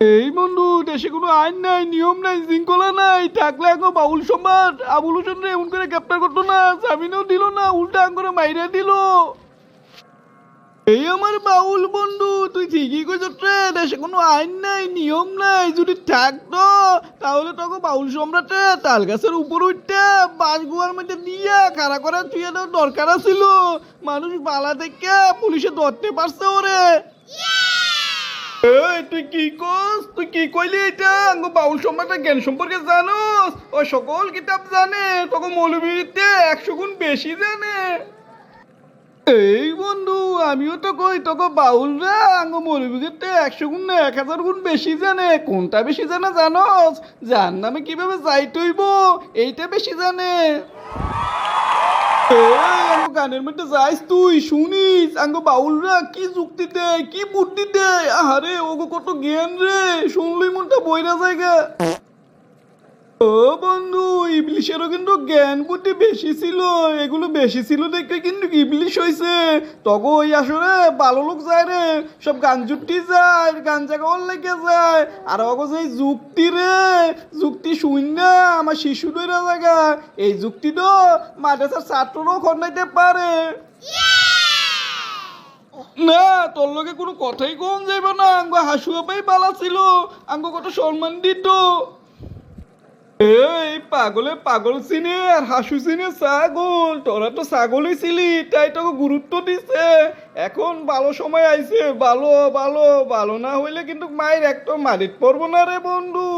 এই বন্ধু, দেশে কোনো আইন নাই, নিয়ম নাই, শৃঙ্খলা নাই। থাকলে এখন বাউল সম্রাট আবুল হোসেন এমন করে গ্রেপ্তার করতো না। জামিনও দিল না, উল্টা করে মাইরা দিল। এই আমার বাউল বন্ধু, তুই ঠিকই কইছ রে। দেশে কোনো আইন নাই, নিয়ম নাই। যদি থাকতো, তাহলে তোকে বাউল সম্রাটে তাল গাছের উপর উঠতে বাস গুয়ার মধ্যে দিয়ে খাড়া করা তুই দরকার ছিল মানুষ বালা দেখে পুলিশে ধরতে পারছে ওরে। তুই কি কস? তুই কি কইলি এটা? আঙ্গ বাউল সম্রাটের জ্ঞান সম্পর্কে জানোস? ও সকল কিতাব জানে, তোকে মৌলবীতে একশো গুণ বেশি জানে। এই বন্ধু, আমিও তো কই, তোকে বাউল রে আঙ্গ মৌলবীতে একশো গুণ না এক হাজার গুণ বেশি জানে। কোনটা বেশি জানে জানোস? যার নামে কীভাবে যাই তৈব এইটা বেশি জানে। গানের মধ্যে যাইস তুই, শুনিস? আঙ্গ বাউলরা কি যুক্তি দেয় কি বুদ্ধি দেয় আরে ওগো কত জ্ঞান রে শুনলি মনটা বইরা জায়গা ও বন্ধু ইবলিশেরও কিন্তু জ্ঞান বুদ্ধি বেশি ছিল, এগুলো বেশি ছিল দেখে কিন্তু ইবলিশ হয়েছে তখন ওই আসলে ভালো লোক যায় রে, সব গান জুটি যায় গান জাগাওয়ার লেগে যায়। আর অগো যে যুক্তি রে, যুক্তি শুন না, আমার শিশু দইরা জায়গা এই যুক্তি তো মাদ্রাসার ছাত্ররাও খন্ডাইতে পারে। না, তোর লগে কোনো কথাই কম যাইবে না, আঙ্গ হাসুয়া পাই পালা ছিল, আঙ্গ কত সম্মান দিত এই পাগলে পাগল চিনে আর হাসু চিনে ছাগল, তোরা তো ছাগলই ছিলি, তাই তোকে গুরুত্ব দিছে। এখন ভালো সময় আইছে, ভালো ভালো ভালো না হইলে কিন্তু মায়ের একদম মারিত পড়ব না রে বন্ধু।